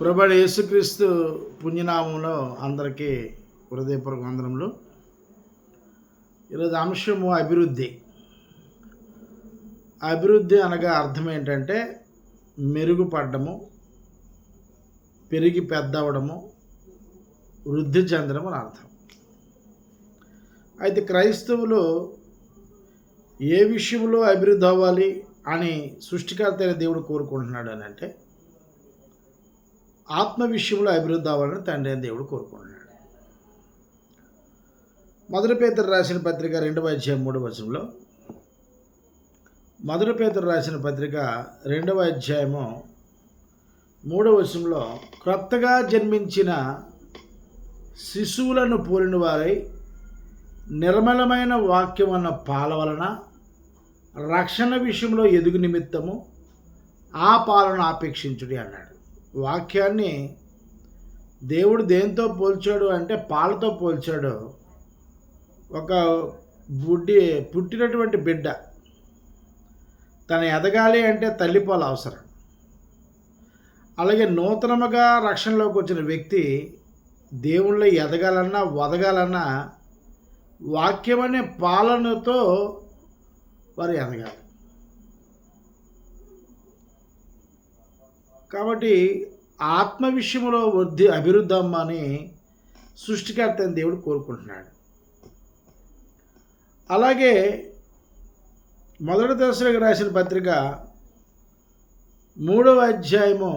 ప్రభాడి యేసుక్రీస్తు పుణ్యనామంలో అందరికీ హృదయపూర్వక వందనములు. ఈరోజు అంశము అభివృద్ధి. అభివృద్ధి అనగా అర్థం ఏంటంటే మెరుగుపడ్డము పెరిగి పెద్దవడము వృద్ధి చెందడం అని అర్థం. అయితే క్రైస్తవులు ఏ విషయంలో అభివృద్ధి అవ్వాలి అని సృష్టికర్త అయిన దేవుడు కోరుకుంటున్నాడు అని అంటే ఆత్మ విషయంలో అభివృద్ధి అవ్వాలని తండ్రి అయిన దేవుడు కోరుకుంటున్నాడు. మధురపేతరు రాసిన పత్రిక రెండవ అధ్యాయం మూడవ వచనంలో మధురపేతరు రాసిన పత్రిక రెండవ అధ్యాయము మూడవ వచనంలో క్రొత్తగా జన్మించిన శిశువులను పోలిన వారై నిర్మలమైన వాక్యం అన్న పాల వలన రక్షణ విషయంలో ఎదుగు నిమిత్తము ఆ పాలను ఆపేక్షించుడి అన్నాడు. వాక్యాన్ని దేవుడు దేంతో పోల్చాడు అంటే పాలతో పోల్చాడు. ఒక బుడ్డి పుట్టినటువంటి బిడ్డ తను ఎదగాలి అంటే తల్లిపాలు అవసరం. అలాగే నూతనముగా రక్షణలోకి వచ్చిన వ్యక్తి దేవుళ్ళు ఎదగాలన్నా వదగాలన్నా వాక్యం అనే పాలనతో వారు ఎదగాలి. కాబట్టి ఆత్మ విషయంలో వృద్ధి అభివృద్ధి అమ్మని సృష్టికర్త అయిన దేవుడు కోరుకుంటున్నాడు. అలాగే మొదటి దశలకు రాసిన పత్రిక మూడవ అధ్యాయము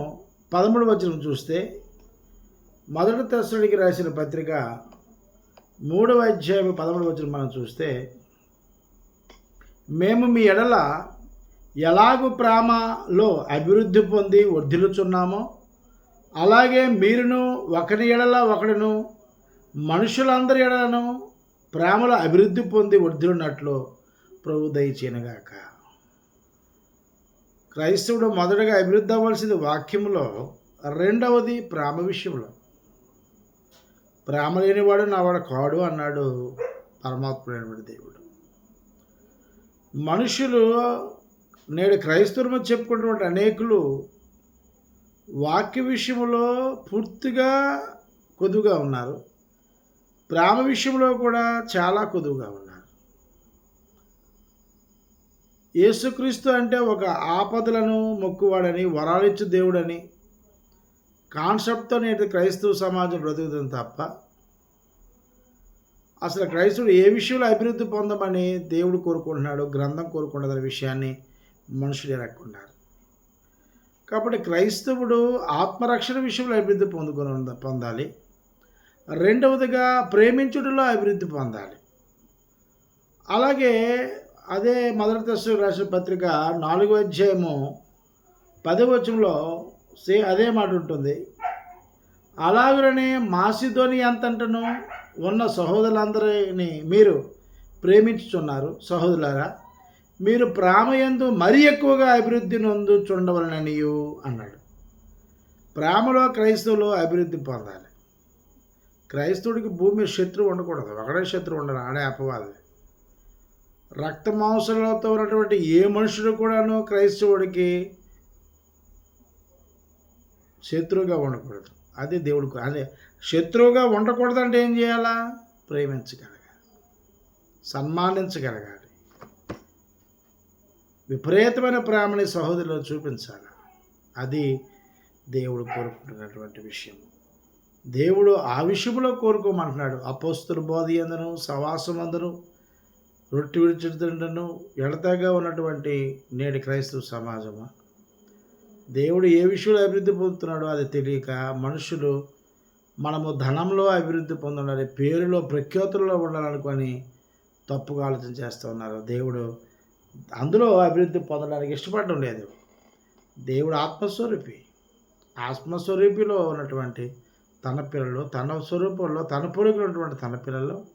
పదమూడు వచనం చూస్తే మొదటి దశలకి రాసిన పత్రిక మూడవ అధ్యాయం పదమూడు వచనం మనం చూస్తే మేము మీ ఎడల ఎలాగు ప్రేమలో అభివృద్ధి పొంది వర్ధిల్లుచున్నామో అలాగే మీరును ఒకరి ఎడల ఒకడును మనుషులందరి ఎడలను ప్రేమలో అభివృద్ధి పొంది వర్ధిల్లున్నట్లు ప్రభు దయచేనగాక క్రైస్తవుడు మొదటగా అభివృద్ధి అవ్వాల్సింది వాక్యంలో రెండవది ప్రేమ విషయంలో. ప్రేమ లేనివాడు నావాడు కాడు అన్నాడు పరమాత్ముడైనటువంటి దేవుడు. మనుషులు నేడు క్రైస్తవులు చెప్పుకున్నటువంటి అనేకులు వాక్య విషయంలో పూర్తిగా కొదువుగా ఉన్నారు. ప్రేమ విషయంలో కూడా చాలా కొదువుగా ఉన్నారు. యేసుక్రీస్తు అంటే ఒక ఆపదలను మొక్కువాడని వరాలిచ్చు దేవుడని కాన్సెప్ట్తో నేటి క్రైస్తవ సమాజం బ్రతుకుతుంది తప్ప అసలు క్రైస్తవుడు ఏ విషయంలో అభివృద్ధి పొందమని దేవుడు కోరుకుంటున్నాడు గ్రంథం కోరుకుంటుందనే విషయాన్ని మనుషులు ఎరక్కున్నారు కాబట్టి క్రైస్తవుడు ఆత్మరక్షణ విషయంలో అభివృద్ధి పొందుకుని పొందాలి. రెండవదిగా ప్రేమించుటలో అభివృద్ధి పొందాలి. అలాగే అదే మొదటి దశ రాసిన పత్రిక నాలుగో అధ్యాయము పదవచంలో సే అదే మాట ఉంటుంది. అలాగనే మాసిధోని ఎంతంటను ఉన్న సహోదరులందరినీ మీరు ప్రేమించుచున్నారు. సహోదరులారా మీరు ప్రేమయందు మరీ ఎక్కువగా అభివృద్ధి నొందు చూడవలననియు అన్నాడు. ప్రేమలో క్రైస్తవులు అభివృద్ధి పొందాలి. క్రైస్తవుడికి భూమి శత్రువు ఉండకూడదు. ఒకడే శత్రువు ఉండదు ఆడే అపవాది. రక్త మాంసలతో ఉన్నటువంటి ఏ మనుషుడు కూడాను క్రైస్తవుడికి శత్రువుగా ఉండకూడదు. అదే దేవుడికి అదే శత్రువుగా ఉండకూడదంటే ఏం చేయాలా? ప్రేమించగలగాలి. సన్మానించగలగాలి. విపరీతమైన ప్రేమని సహోదరులు చూపించాలి. అది దేవుడు కోరుకుంటున్నటువంటి విషయం. దేవుడు ఆ విషయంలో కోరుకోమంటున్నాడు. అపోస్తుల బోధ అందను సవాసం అందను రొట్టి విడిచిడుతుండను ఎడతగా ఉన్నటువంటి నేటి క్రైస్తవ సమాజమా. దేవుడు ఏ విషయంలో అభివృద్ధి పొందుతున్నాడో అది తెలియక మనుషులు మనము ధనంలో అభివృద్ధి పొందాలి పేరులో ప్రఖ్యాతుల్లో ఉండాలనుకొని తప్పుగా ఆలోచన చేస్తూ ఉన్నారు. దేవుడు అందులో అభివృద్ధి పొందడానికి ఇష్టపడడం లేదు. దేవుడు ఆత్మస్వరూపి. ఆత్మస్వరూపిలో ఉన్నటువంటి తన పిల్లలు తన స్వరూపంలో తన పొరుగులు ఉన్నటువంటి తన పిల్లలు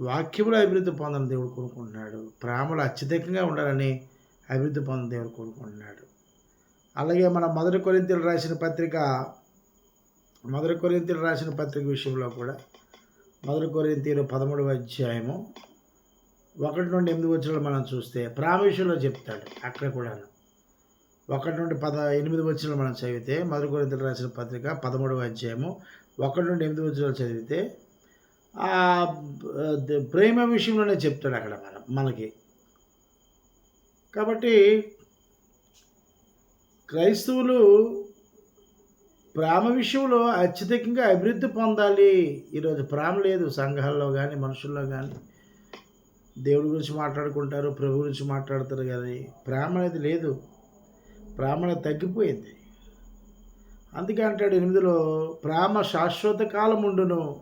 వాక్యంలో అభివృద్ధి పొందని దేవుడు కోరుకుంటున్నాడు. ప్రేమలు అత్యధికంగా ఉండాలని అభివృద్ధి పొందని దేవుడు కోరుకుంటున్నాడు. అలాగే మన మొదటి కొరింతలు రాసిన పత్రిక మొదటి కొరింతలు రాసిన పత్రిక విషయంలో కూడా మొదటి కొరింతీలు పదమూడవ అధ్యాయము ఒకటి నుండి ఎనిమిది వచ్చిన మనం చూస్తే ప్రేమ విషయంలో చెప్తాడు అక్కడ కూడాను. ఒకటి నుండి పద ఎనిమిది వచ్చిన మనం చదివితే మధుర గురింతలు రాసిన పత్రిక పదమూడవ అధ్యాయము ఒకటి నుండి ఎనిమిది వచ్చిన చదివితే ఆ ప్రేమ విషయంలోనే చెప్తాడు అక్కడ మనం మనకి. కాబట్టి క్రైస్తవులు ప్రేమ విషయంలో అత్యధికంగా అభివృద్ధి పొందాలి. ఈరోజు ప్రేమ లేదు సంఘాల్లో కానీ మనుషుల్లో కానీ దేవుడి గురించి మాట్లాడుకుంటారు ప్రభు గురించి మాట్లాడతారు కానీ ప్రేమ అనేది లేదు. ప్రేమ అనేది తగ్గిపోయింది. అందుకే అంటాడు ఎనిమిదిలో ప్రేమ శాశ్వత కాలం ఉండును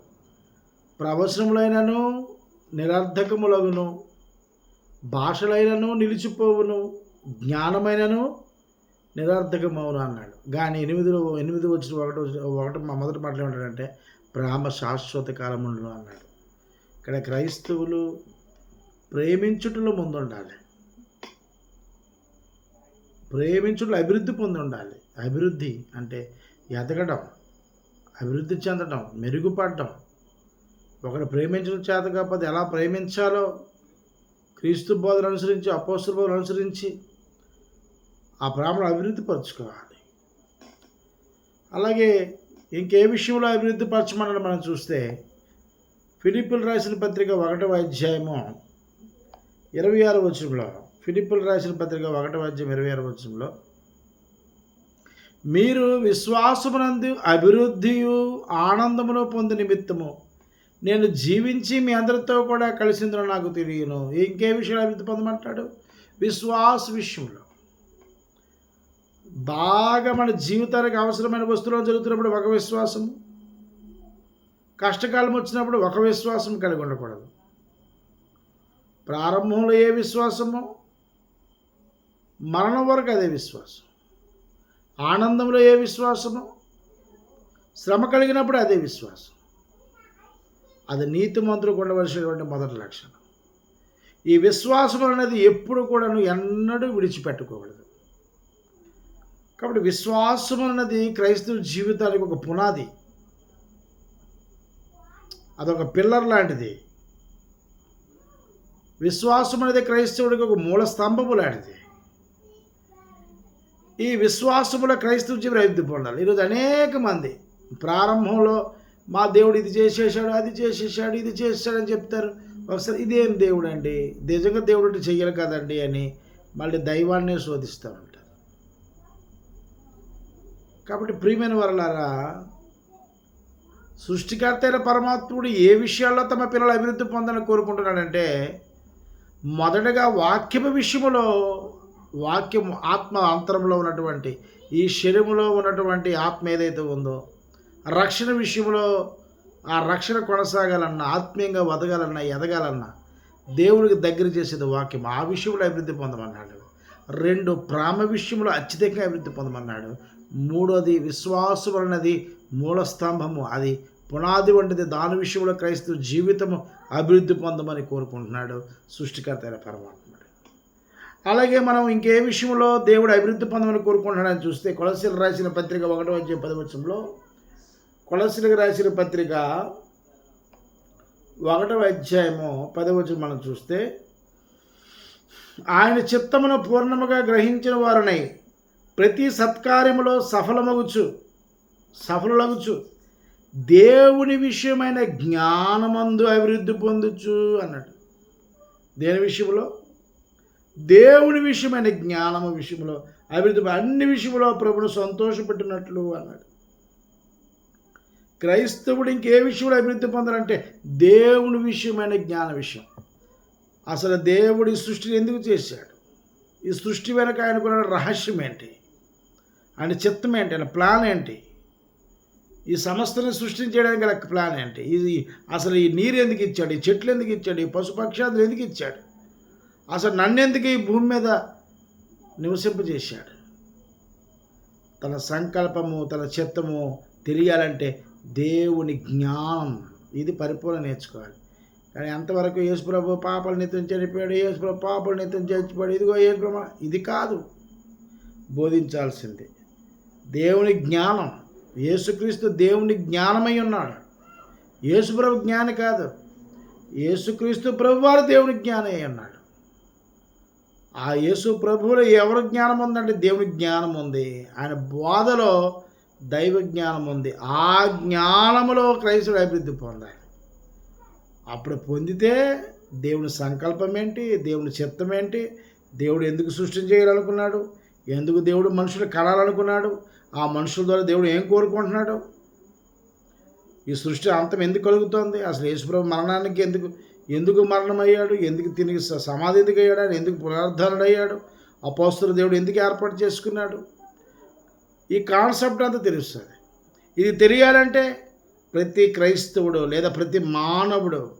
ప్రవచనములైనను నిరర్ధకములగును భాషలైనను నిలిచిపోవును జ్ఞానమైనను నిరర్ధకమవును అన్నాడు. కానీ ఎనిమిదిలో ఎనిమిది వచ్చిన ఒకటి ఒకటి మా మొదటి మాట్లాడాడంటే ప్రేమ శాశ్వత కాలం ఉండును అన్నాడు. ఇక్కడ క్రైస్తవులు ప్రేమించుటలో ముందు ఉండాలి ప్రేమించుటలో అభివృద్ధి పొంది ఉండాలి అభివృద్ధి అంటే ఎదగడం అభివృద్ధి చెందడం మెరుగుపడడం. ఒకరు ప్రేమించడం చేత కాకపోతే ఎలా ప్రేమించాలో క్రీస్తు బోధన అనుసరించి అపోస్తుల బోధన అనుసరించి ఆ ప్రేమను అభివృద్ధి పరచుకోవాలి. అలాగే ఇంకే విషయంలో అభివృద్ధి పరచమని మనం చూస్తే ఫిలిపిల్ రాసిన పత్రిక ఒకటవ అధ్యాయము ఇరవై ఆరు వచనంలో ఫిలిప్పులు రాసిన పత్రిక ఒకటవ అధ్యాయం ఇరవై ఆరు వచనంలో మీరు విశ్వాసమునందు అభివృద్ధియు ఆనందమును పొంది నిమిత్తము. నేను జీవించి మీ అందరితో కూడా కలిసిందని నాకు తెలియను. ఇంకే విషయంలో అభివృద్ధి పొందమంటాడు? విశ్వాస విషయంలో. బాగా మన జీవితానికి అవసరమైన వస్తువులు జరుగుతున్నప్పుడు ఒక విశ్వాసము. కష్టకాలం వచ్చినప్పుడు ఒక విశ్వాసం కలిగి ఉండకూడదు. ప్రారంభంలో ఏ విశ్వాసమో? మరణం వరకు అదే విశ్వాసం. ఆనందంలో ఏ విశ్వాసమో? శ్రమ కలిగినప్పుడు అదే విశ్వాసం. అది నీతిమంతులకు ఉండవలసినటువంటి మొదటి లక్షణం. ఈ విశ్వాసం అనేది ఎప్పుడు కూడా నువ్వు ఎన్నడూ విడిచిపెట్టుకోకూడదు. కాబట్టి విశ్వాసం అన్నది క్రైస్తవ జీవితానికి ఒక పునాది. అదొక పిల్లర్ లాంటిది. విశ్వాసం అనేది క్రైస్తవుడికి ఒక మూల స్తంభము లాంటిది. ఈ విశ్వాసముల క్రైస్తవ జీవన అభివృద్ధి పొందాలి? ఈరోజు అనేక మంది ప్రారంభంలో మా దేవుడు ఇది చేసేసాడు అది చేసేసాడు ఇది చేసేసాడని చెప్తారు. ఒకసారి ఇదేం దేవుడు అండి నిజంగా దేవుడు అంటే చెయ్యరు కదండి అని మళ్ళీ దైవాన్నే శోధిస్తూ ఉంటారు. కాబట్టి ప్రియమైన వరలారా సృష్టికర్త అయిన పరమాత్ముడు ఏ విషయాల్లో తమ పిల్లలు అభివృద్ధి పొందాలని కోరుకుంటున్నాడంటే మొదటగా వాక్యము విషయములో వాక్యం ఆత్మ అంతరంలో ఉన్నటువంటి ఈ శరీరంలో ఉన్నటువంటి ఆత్మ ఏదైతే ఉందో రక్షణ విషయంలో ఆ రక్షణ కొనసాగాలన్నా ఆత్మీయంగా వదగాలన్నా ఎదగాలన్నా దేవుడికి దగ్గర చేసేది వాక్యం. ఆ విషయంలో అభివృద్ధి పొందమన్నాడు. రెండు ప్రేమ విషయంలో అత్యధికంగా అభివృద్ధి పొందమన్నాడు. మూడోది విశ్వాసం అన్నది మూల స్తంభము. అది పునాది వంటిది దాని విషయంలో క్రైస్తవ జీవితము అభివృద్ధి పొందమని కోరుకుంటున్నాడు సృష్టికర్త అయిన పరమాత్ముడు. అలాగే మనం ఇంకే విషయంలో దేవుడు అభివృద్ధి పొందమని కోరుకుంటున్నాడని చూస్తే కొలసీలు రాసిన పత్రిక ఒకటో వచ్చే పదవచనంలో కొలసీలకు రాసిన పత్రిక ఒకటవ అధ్యాయము పదవచనం మనం చూస్తే ఆయన చిత్తమును పూర్ణముగా గ్రహించిన వారిని ప్రతి సత్కార్యములో సఫలమగుచు సఫలమగుచు దేవుని విషయమైన జ్ఞానమందు అభివృద్ధి పొందుచు అన్నాడు. దేని విషయంలో దేవుని విషయమైన జ్ఞానము విషయంలో అభివృద్ధి అన్ని విషయంలో ప్రభును సంతోషపెట్టినట్లు అన్నాడు. క్రైస్తవుడు ఇంకే విషయంలో అభివృద్ధి పొందాలంటే దేవుని విషయమైన జ్ఞాన విషయం. అసలు దేవుడు ఈ సృష్టిని ఎందుకు చేశాడు? ఈ సృష్టి వెనక ఆయనకున్న రహస్యం ఏంటి ఆయన చిత్తం ఏంటి ఆయన ప్లాన్ ఏంటి? ఈ సంస్థని సృష్టించడానికి గల ప్లాన్ ఏంటి? ఇది అసలు ఈ నీరు ఎందుకు ఇచ్చాడు? ఈ చెట్లు ఎందుకు ఇచ్చాడు? ఈ పశుపక్షాదులు ఎందుకు ఇచ్చాడు? అసలు నన్నెందుకు ఈ భూమి మీద నివసింపజేశాడు? తన సంకల్పము తన చిత్తము తెలియాలంటే దేవుని జ్ఞానం ఇది పరిపూర్ణ నేర్చుకోవాలి. కానీ అంతవరకు యేసుప్రభు పాపలు నిత్యం చనిపోయాడు యేసుప్రభు పాపల నిత్యం చచ్చిపోయాడు. ఇదిగో యేసుప్రభు ఇది కాదు. బోధించాల్సింది దేవుని జ్ఞానం. యేసుక్రీస్తు దేవుని జ్ఞానమై ఉన్నాడు. యేసుప్రభు జ్ఞాని కాదు. యేసుక్రీస్తు ప్రభు వారు దేవుని జ్ఞానమై ఉన్నాడు. ఆ యేసు ప్రభువులో ఎవరి జ్ఞానం ఉందంటే దేవుని జ్ఞానం ఉంది. ఆయన బోధలో దైవ జ్ఞానం ఉంది. ఆ జ్ఞానములో క్రైస్తుడు అభివృద్ధి పొందాలి. అప్పుడు పొందితే దేవుని సంకల్పం ఏంటి? దేవుని చిత్తం ఏంటి? దేవుడు ఎందుకు సృష్టించేయాలనుకున్నాడు ఎందుకు దేవుడు మనుషులు కలాలనుకున్నాడు ఆ మనుషుల ద్వారా దేవుడు ఏం కోరుకుంటున్నాడు? ఈ సృష్టి అంతం ఎందుకు కలుగుతోంది? అసలు యేసుప్రభు మరణానికి ఎందుకు ఎందుకు మరణమయ్యాడు? ఎందుకు తిరిగి సమాధి ఎందుకు అయ్యాడు? ఆయన ఎందుకు పునరుద్ధరణయ్యాడు అపోస్తుల దేవుడు ఎందుకు ఏర్పాటు చేసుకున్నాడు? ఈ కాన్సెప్ట్ అంతా తెలుస్తుంది. ఇది తెలియాలంటే ప్రతి క్రైస్తవుడు లేదా ప్రతి మానవుడు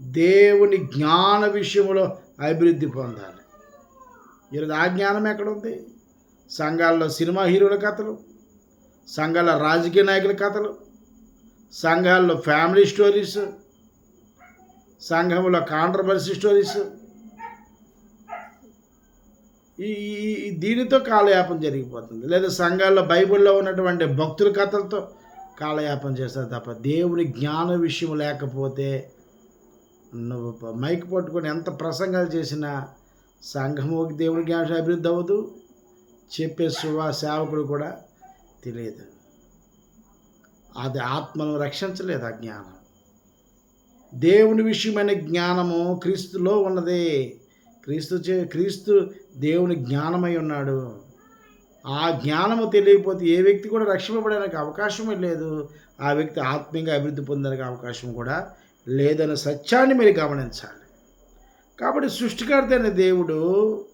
దేవుని జ్ఞాన విషయంలో అభివృద్ధి పొందాలి. ఈరోజు ఆ జ్ఞానం ఎక్కడుంది సంఘాల్లో సినిమా హీరోల కథలు సంఘాల రాజకీయ నాయకుల కథలు సంఘాల్లో ఫ్యామిలీ స్టోరీస్ సంఘంలో కాంట్రవర్సీ స్టోరీస్. ఈ దీనితో కాలయాపం జరిగిపోతుంది. లేదా సంఘాల్లో బైబిల్లో ఉన్నటువంటి భక్తుల కథలతో కాలయాపం చేస్తారు తప్ప దేవుని జ్ఞాన విషయం లేకపోతే నువ్వు మైక్ పట్టుకొని ఎంత ప్రసంగాలు చేసినా సంఘము దేవుని జ్ఞానం అభివృద్ధి అవ్వదు. చెప్పే సువా సేవకుడు కూడా తెలియదు. అది ఆత్మను రక్షించలేదు ఆ జ్ఞానం. దేవుని విషయమైన జ్ఞానము క్రీస్తులో ఉన్నది. క్రీస్తు చే క్రీస్తు దేవుని జ్ఞానమై ఉన్నాడు. ఆ జ్ఞానము తెలియకపోతే ఏ వ్యక్తి కూడా రక్షింపబడడానికి అవకాశమే లేదు. ఆ వ్యక్తి ఆత్మీయంగా అభివృద్ధి పొందడానికి అవకాశం కూడా లేదన్న సత్యాన్ని మీరు గమనించాలి. కాబట్టి సృష్టికర్త అయిన దేవుడు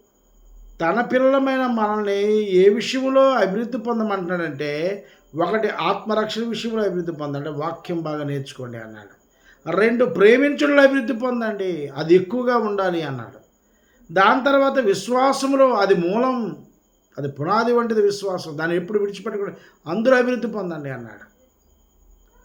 తన పిల్లలమైన మనల్ని ఏ విషయంలో అభివృద్ధి పొందమంటున్నాడంటే ఒకటి ఆత్మరక్షణ విషయంలో అభివృద్ధి పొందండి వాక్యం బాగా నేర్చుకోండి అన్నాడు. రెండు ప్రేమించడంలో అభివృద్ధి పొందండి. అది ఎక్కువగా ఉండాలి అన్నాడు. దాని తర్వాత విశ్వాసంలో అది మూలం అది పునాది వంటిది విశ్వాసం. దాన్ని ఎప్పుడు విడిచిపెట్టకూడదు. అందరూ అభివృద్ధి పొందండి అన్నాడు.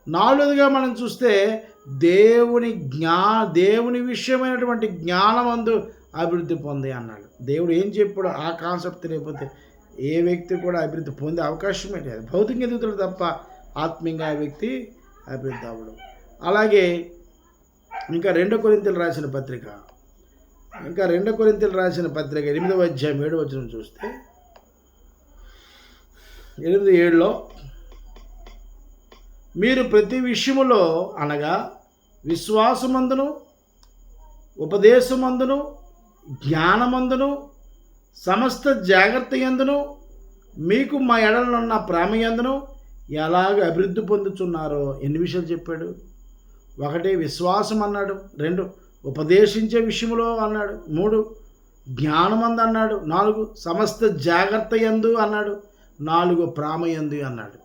నాలుగుగా మనం చూస్తే దేవుని జ్ఞా దేవుని విషయమైనటువంటి జ్ఞానమందు అభివృద్ధి పొంది అన్నాడు. దేవుడు ఏం చెప్పాడు ఆ కాన్సెప్ట్ లేకపోతే ఏ వ్యక్తి కూడా అభివృద్ధి పొందే అవకాశమే లేదు. భౌతిక ఎదుగుతాడు తప్ప ఆత్మీయంగా ఆ వ్యక్తి అభివృద్ధి అవ్వడం. అలాగే ఇంకా రెండో కొరింతలు రాసిన పత్రిక. ఇంకా రెండో కొరింతలు రాసిన పత్రిక ఎనిమిదవ అధ్యాయం ఏడు వచ్చిన చూస్తే ఎనిమిది ఏడులో మీరు ప్రతి విషయములో అనగా విశ్వాసమందును ఉపదేశమందును జ్ఞానమందును సమస్త జాగ్రత్త ఎందును మీకు మా ఎడలనున్న ప్రేమ ఎందును ఎలాగ అభివృద్ధి పొందుతున్నారో ఎన్ని విషయాలు చెప్పాడు? ఒకటి విశ్వాసం అన్నాడు. రెండు ఉపదేశించే విషయంలో అన్నాడు. మూడు జ్ఞానమందు అన్నాడు. నాలుగు సమస్త జాగ్రత్త ఎందు అన్నాడు. నాలుగు ప్రేమ ఎందు అన్నాడు.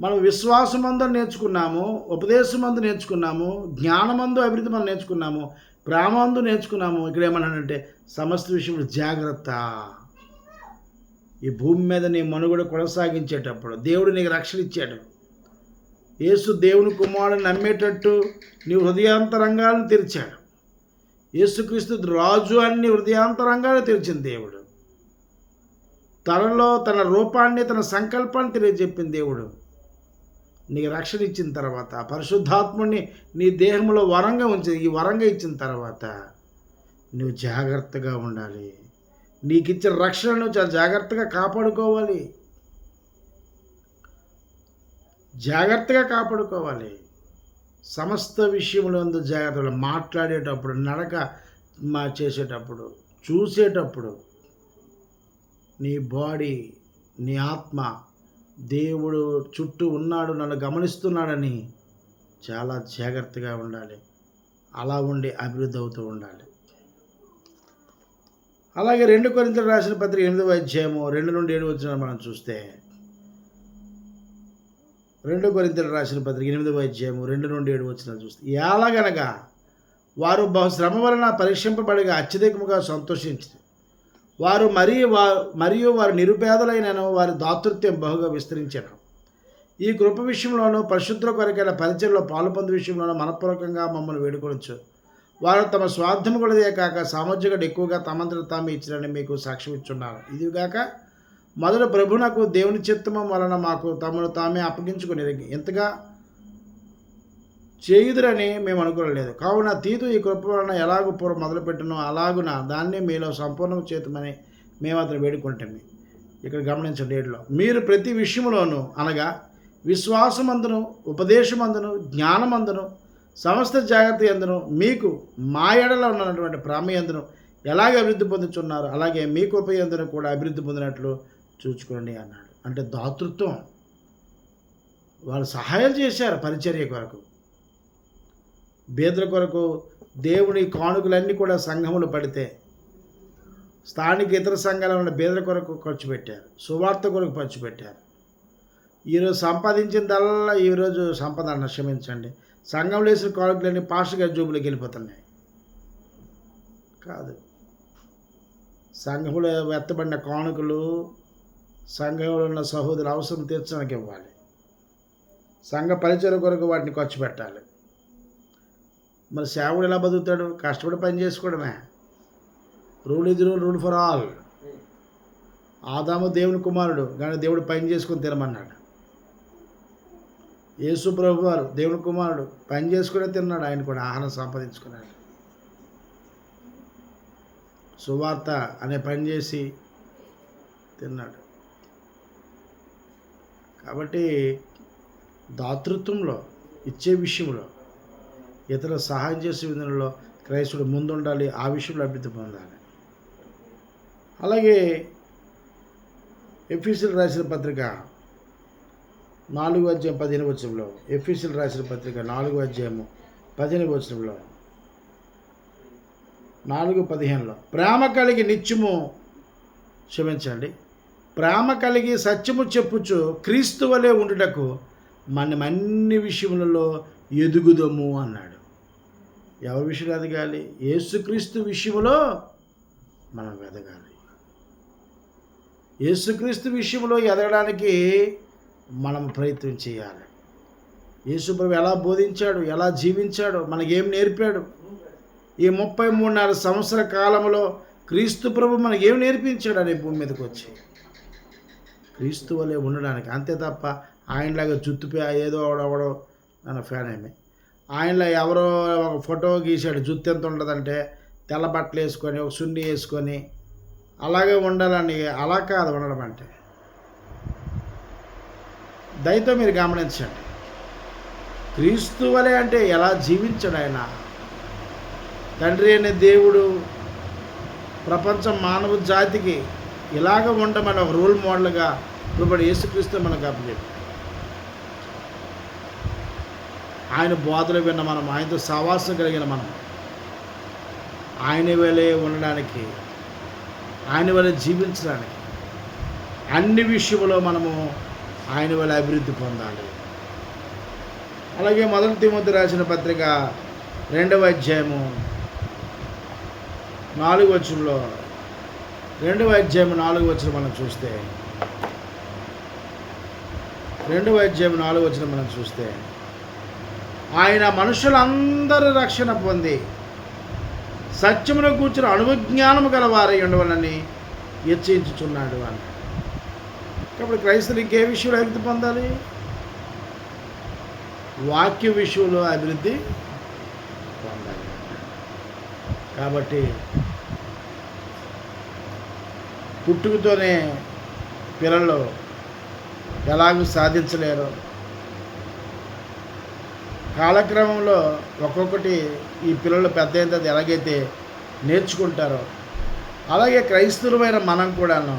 మనం విశ్వాసమందు నేర్చుకున్నాము ఉపదేశమందు నేర్చుకున్నాము జ్ఞానమందు అభివృద్ధి మనం నేర్చుకున్నాము ప్రేమందు నేర్చుకున్నాము. ఇక్కడ ఏమన్నానంటే సమస్త విషయంలో జాగ్రత్త. ఈ భూమి మీద నీ మనుగడ కొనసాగించేటప్పుడు దేవుడు నీకు రక్షణ ఇచ్చాడు. యేసు దేవుని కుమారుని నమ్మేటట్టు నీ హృదయాంతరంగాలను తెరిచాడు. యేసుక్రీస్తు రాజు అని నీ హృదయాంతరంగాలు తెరిచిన దేవుడు. తనలో తన రూపాన్ని తన సంకల్పాన్ని తెలియజెప్పిన దేవుడు. నీకు రక్షణ ఇచ్చిన తర్వాత పరిశుద్ధాత్ముడిని నీ దేహంలో వరంగా ఉంచి ఈ వరంగా ఇచ్చిన తర్వాత నువ్వు జాగ్రత్తగా ఉండాలి. నీకు ఇచ్చిన రక్షణను చాలా జాగ్రత్తగా కాపాడుకోవాలి. జాగ్రత్తగా కాపాడుకోవాలి. సమస్త విషయంలో జాగ్రత్తలు మాట్లాడేటప్పుడు నడక మా చేసేటప్పుడు చూసేటప్పుడు నీ బాడీ నీ ఆత్మ దేవుడు చుట్టూ ఉన్నాడు నన్ను గమనిస్తున్నాడని చాలా జాగ్రత్తగా ఉండాలి. అలా ఉండి అభివృద్ధి అవుతూ ఉండాలి. అలాగే రెండు కొరింతలు రాసిన పత్రిక ఎనిమిదవ అధ్యాయము రెండు నుండి ఏడు వచ్చిన మనం చూస్తే రెండు కొరింతలు రాసిన పత్రిక ఎనిమిదవ అధ్యాయము రెండు నుండి ఏడు వచ్చిన చూస్తే ఎలాగనగా వారు బహు శ్రమ వలన పరీక్షింపబడిగా అత్యధికముగా సంతోషించింది వారు మరీ వా మరియు వారు నిరుపేదలైనను వారి దాతృత్వం బహుగా విస్తరించారు ఈ కృప విషయంలోనూ పరిశుద్ధ కొరకైన పరిచయంలో పాలు పొందు విషయంలోనూ మనపూర్వకంగా మమ్మల్ని వేడుకొనొచ్చు వారు తమ స్వార్థం కొలదే కాక సామాజికడు ఎక్కువగా తమంతట తాము ఇచ్చిరని మీకు సాక్ష్యం ఇచ్చున్నారు ఇదిగాక మొదట ప్రభునకు దేవుని చిత్తమం వలన మాకు తమను తామే అప్పగించుకుని ఎంతగా చేయుదురని మేము అనుకోలేదు. కావున తీతు ఈ కృప వలన ఎలాగూ పూర్వం మొదలుపెట్టనో అలాగున దాన్ని మీలో సంపూర్ణం చేతమని మేము అతను వేడుకుంటాము ఇక్కడ గమనించండి ఏడులో మీరు ప్రతి విషయంలోనూ అనగా విశ్వాసమందును ఉపదేశమందును జ్ఞానమందును సమస్త జాగ్రత్త ఎందును మీకు మా ఎడలో ఉన్నటువంటి ప్రామయందును ఎలాగ అభివృద్ధి పొందుతున్నారు అలాగే మీ కృప ఎందును కూడా అభివృద్ధి పొందినట్లు చూచుకోండి అన్నాడు. అంటే దాతృత్వం. వాళ్ళు సహాయం చేశారు పరిచర్య కొరకు. బేదల కొరకు దేవుని కానుకలన్నీ కూడా సంఘములు పడితే స్థానిక ఇతర సంఘాల ఉన్న బీదల కొరకు ఖర్చు పెట్టారు సువార్త కొరకు ఖర్చు పెట్టారు. ఈరోజు సంపాదించిందల్లా ఈరోజు సంపద క్షమించండి సంఘంలో వేసిన కానుకలన్నీ పాస్టర్ గారి జోబులోకి వెళ్ళిపోతున్నాయి. కాదు. సంఘంలో ఎత్తబడిన కానుకలు సంఘంలో ఉన్న సహోదరు అవసరం తీర్చడానికి ఇవ్వాలి. సంఘ పరిచయం కొరకు వాటిని ఖర్చు పెట్టాలి. మరి సేవకుడు ఎలా బతుకుతాడు? కష్టపడి పని చేసుకోవడమే. రూల్ ఇది రూల్ రూల్ ఫర్ ఆల్ ఆదాము దేవుని కుమారుడు కానీ దేవుడు పని చేసుకొని తినమన్నాడు. యేసు ప్రభు వారు దేవుని కుమారుడు పని చేసుకునే తిన్నాడు. ఆయన కూడా ఆహారం సంపాదించుకున్నాడు. సువార్త అనే పని చేసి తిన్నాడు. కాబట్టి దాతృత్వంలో ఇచ్చే విషయంలో ఇతరులు సహాయం చేసే విధంలో క్రైస్తుడు ముందుండాలి ఆ విషయంలో అభివృద్ధి పొందాలి. అలాగే ఎఫీసీలు రాసిన పత్రిక నాలుగు అధ్యాయం పదిహేను వచ్చంలో ఎఫీసీలు రాసిన పత్రిక నాలుగు అధ్యాయము పదిహేను వచ్చంలో నాలుగు పదిహేనులో ప్రేమ కలిగి నిత్యము క్షమించండి ప్రేమ కలిగి సత్యము చెప్పుచు క్రీస్తు వలె ఉండుటకు మనం అన్ని విషయములలో ఎదుగుదము అన్నాడు. ఎవరి విషయంలో ఎదగాలి? యేసుక్రీస్తు విషయంలో మనం ఎదగాలి. యేసుక్రీస్తు విషయంలో ఎదగడానికి మనం ప్రయత్నం చేయాలి. యేసుప్రభు ఎలా బోధించాడు? ఎలా జీవించాడు? మనకేం నేర్పాడు? ఈ ముప్పై మూడున్నర సంవత్సర కాలంలో క్రీస్తు ప్రభు మనకి ఏం నేర్పించాడు అనే భూమి మీదకి వచ్చి? క్రీస్తు వలె ఉండడానికి. అంతే తప్ప ఆయనలాగా జుత్తుపై ఏదో అవడవడో నన్ను ఫ్యాన్ ఏమి? ఆయనలో ఎవరో ఒక ఫోటో గీశాడు జుత్తు ఎంత ఉండదంటే తెల్ల బట్టలు వేసుకొని ఒక సున్ని వేసుకొని. అలాగే ఉండాలని అలా కాదు ఉండడం అంటే. దయతో మీరు గమనించండి. క్రీస్తు వలె అంటే ఎలా జీవించడు ఆయన? తండ్రి అనే దేవుడు ప్రపంచం మానవ జాతికి ఇలాగ ఉండమని ఒక రోల్ మోడల్గా ఇప్పుడు యేసుక్రీస్తు మనకు అప్పచెప్పాడు. ఆయన బోధలు విన్న మనం ఆయనతో సవాసం కలిగిన మనం. ఆయన వలె ఉండడానికి ఆయన వలె జీవించడానికి అన్ని విషయంలో మనము ఆయన వల్ల అభివృద్ధి పొందాలి. అలాగే మొదటి తిమ్మతి రాసిన పత్రిక రెండవ అధ్యాయము నాలుగు వచ్చంలో రెండవ అధ్యాయం నాలుగు వచ్చిన మనం చూస్తే రెండవ అధ్యాయం నాలుగు వచ్చిన మనం చూస్తే ఆయన మనుషులందరూ రక్షణ పొంది సత్యమును కూర్చుని అనువిజ్ఞానము గలవారై ఉండవలని హెచ్చరించుచున్నాడు అని. కాబట్టి క్రైస్తవులు ఇంకే విషయంలో అభివృద్ధి పొందాలి? వాక్య విషయంలో అభివృద్ధి పొందాలి. కాబట్టి పుట్టుకతోనే పిల్లలు ఎలాగూ సాధించలేరు. కాలక్రమంలో ఒక్కొక్కటి ఈ పిల్లలు పెద్ద అయిన తర్వాత ఎలాగైతే నేర్చుకుంటారో అలాగే క్రైస్తవులమైన మనం కూడాను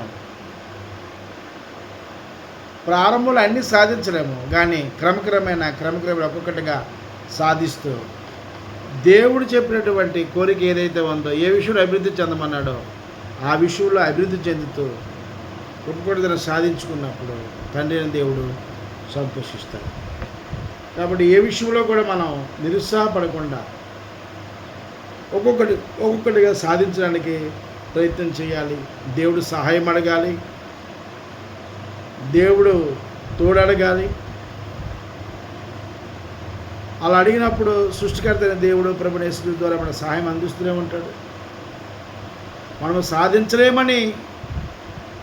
ప్రారంభంలో అన్నీ సాధించలేము కానీ క్రమక్రమేణ క్రమక్రమేణ ఒక్కొక్కటిగా సాధిస్తూ దేవుడు చెప్పినటువంటి కోరిక ఏదైతే ఉందో ఏ విషయంలో అభివృద్ధి చెందమన్నాడో ఆ విషయంలో అభివృద్ధి చెందుతూ ఒక్కొక్కటి సాధించుకున్నప్పుడు తండ్రి దేవుడు సంతోషిస్తాడు. కాబట్టి ఏ విషయంలో కూడా మనం నిరుత్సాహపడకుండా ఒక్కొక్కటి ఒక్కొక్కటిగా సాధించడానికి ప్రయత్నం చేయాలి. దేవుడు సహాయం అడగాలి. దేవుడు తోడడగాలి. అలా అడిగినప్పుడు సృష్టికర్త అయిన దేవుడు ప్రభునేశ్వరి ద్వారా మన సహాయం అందిస్తూనే ఉంటాడు. మనం సాధించలేమని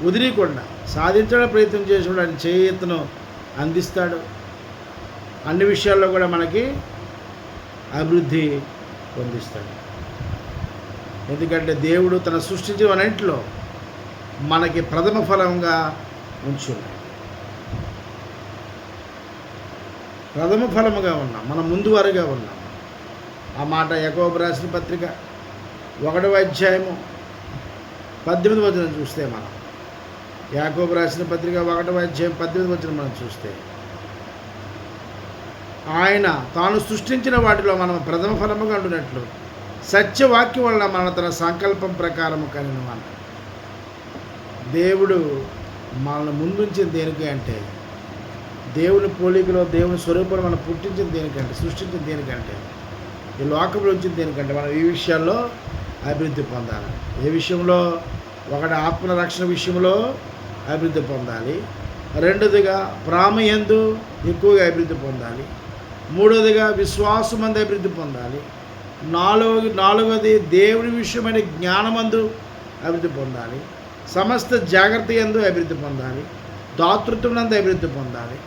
వదిలేయకుండా సాధించడానికి ప్రయత్నం చేసినప్పుడు ఆయన చేతును అందిస్తాడు. అన్ని విషయాల్లో కూడా మనకి అభివృద్ధి పొందిస్తాడు. ఎందుకంటే దేవుడు తన సృష్టించిన అన్నింటిలో మనకి ప్రథమ ఫలంగా ఉంచున్నాడు. ప్రథమ ఫలముగా ఉన్నాం మనం ముందువారుగా ఉన్నాం. ఆ మాట యకోబు రాసిన పత్రిక ఒకటవ అధ్యాయము పద్దెనిమిది వచ్చిన చూస్తే మనం. యాకోబు రాసిన పత్రిక ఒకటవ అధ్యాయం పద్దెనిమిది వచ్చిన మనం చూస్తే ఆయన తాను సృష్టించిన వాటిలో మనం ప్రథమ ఫలముగా అంటున్నట్లు సత్యవాక్యం వలన మన తన సంకల్పం ప్రకారము కలిగిన మన దేవుడు మనల్ని ముందుంచిన దేనికి అంటే దేవుని పోలికలో దేవుని స్వరూపంలో మనం పుట్టించిన దేనికంటే సృష్టించిన దేనికంటే ఈ లోకంలో వచ్చిన దేనికంటే మనం ఈ విషయాల్లో అభివృద్ధి పొందాలి. ఏ విషయంలో? ఒకటి ఆత్మ రక్షణ విషయంలో అభివృద్ధి పొందాలి. రెండోదిగా ప్రామయందు ఎక్కువగా అభివృద్ధి పొందాలి. మూడవదిగా విశ్వాసం అందు అభివృద్ధి పొందాలి. నాలుగు నాలుగవది దేవుని విషయమైన జ్ఞానమందు అభివృద్ధి పొందాలి. సమస్త జాగ్రత్త ఎందు అభివృద్ధి పొందాలి. దాతృత్వం నందు అభివృద్ధి పొందాలి.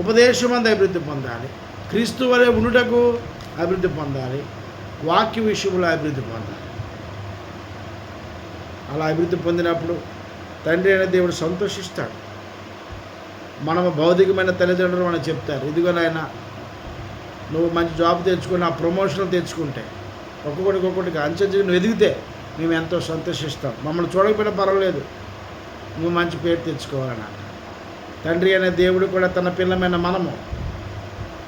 ఉపదేశం అందు అభివృద్ధి పొందాలి. క్రీస్తు వలె ఉండుటకు అభివృద్ధి పొందాలి. వాక్య విషయంలో అభివృద్ధి పొందాలి. అలా అభివృద్ధి పొందినప్పుడు తండ్రి అనే దేవుడు సంతోషిస్తాడు. మనము భౌతికమైన తల్లిదండ్రులు మనం చెప్తారు. ఇదిగో నాయన నువ్వు మంచి జాబ్ తెచ్చుకుని ఆ ప్రమోషన్ తెచ్చుకుంటే ఒక్కొక్కటికి ఒక్కొక్కటికి అంచెంచి నువ్వు ఎదిగితే మేము ఎంతో సంతోషిస్తాం. మమ్మల్ని చూడకపోయినా పర్వాలేదు. నువ్వు మంచి పేరు తెచ్చుకోవాలని తండ్రి అనే దేవుడు కూడా తన పిల్లమైన మనము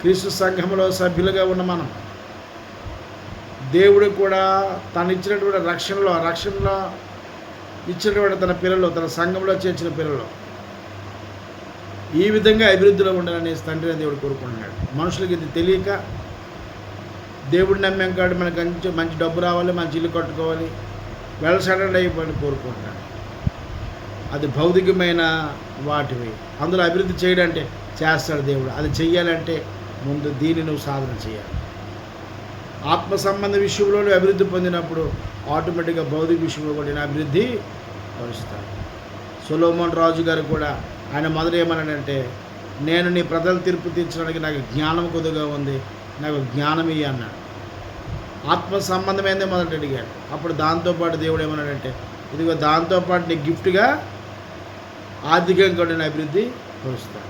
క్రీస్తు సంఘంలో సభ్యులుగా ఉన్న మనం. దేవుడు కూడా తను ఇచ్చినటువంటి రక్షణలో ఆ రక్షణలో ఇచ్చినటువంటి తన పిల్లలు తన సంఘంలో చేర్చిన పిల్లలు. ఈ విధంగా అభివృద్ధిలో ఉండాలని తండ్రి దేవుడు కోరుకుంటున్నాడు. మనుషులకి ఇది తెలియక దేవుడు నమ్మేం కాడు మనకు మంచి మంచి డబ్బు రావాలి మంచి ఇల్లు కట్టుకోవాలి వెల్ అయిపోయి కోరుకుంటున్నాడు. అది భౌతికమైన వాటివి. అందులో అభివృద్ధి చేయడంటే చేస్తాడు దేవుడు. అది చెయ్యాలంటే ముందు దీన్ని నువ్వు సాధన చేయాలి. ఆత్మ సంబంధ విషయంలో అభివృద్ధి పొందినప్పుడు ఆటోమేటిక్గా భౌతిక విషయంలో కూడా నేను అభివృద్ధి పరుస్తాను. సొలోమోన్ రాజు గారు కూడా ఆయన మొదలు ఏమన్నాడంటే నేను నీ ప్రజలు తీర్పు తీర్చడానికి నాకు జ్ఞానం కొద్దిగా ఉంది నాకు జ్ఞానం ఇయ్యి అన్నాడు. ఆత్మ సంబంధమైందే మొదట అడిగాడు. అప్పుడు దాంతోపాటు దేవుడు ఏమన్నాడంటే ఇదిగో దాంతోపాటు నీ గిఫ్ట్గా ఆర్థికంగా కూడా నేను అభివృద్ధి పరుస్తాను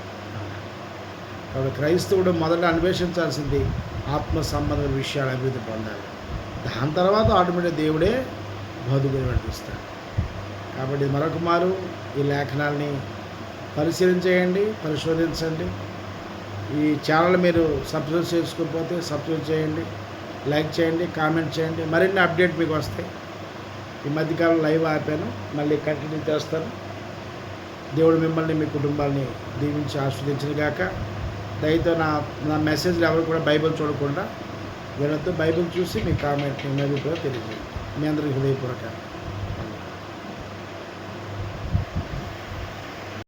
కాబట్టి క్రైస్తవుడు మొదట అన్వేషించాల్సింది ఆత్మ సంబంధ విషయాలు అభివృద్ధి పొందాలి. దాని తర్వాత ఆటోమేటిక్ దేవుడే బతుకుని నడిపిస్తాడు కాబట్టి మరొక మారు ఈ లేఖనాల్ని పరిశీలించేయండి పరిశోధించండి. ఈ ఛానల్ మీరు సబ్స్క్రైబ్ చేసుకోకపోతే సబ్స్క్రైబ్ చేయండి లైక్ చేయండి కామెంట్ చేయండి. మరిన్ని అప్డేట్ మీకు వస్తాయి. ఈ మధ్యకాలం లైవ్ ఆపాను మళ్ళీ కంటిన్యూ చేస్తాను. దేవుడు మిమ్మల్ని మీ కుటుంబాన్ని దీవించి ఆస్వాదించిన గాక. దయతో నా నా మెసేజ్లు ఎవరు కూడా బైబిల్ చూడకుండా వినొద్దు. బైబిల్ చూసి మీ కామెంట్ మీ అభిప్రాయం తెలియజేయండి. మీ అందరికీ హృదయపూర్వక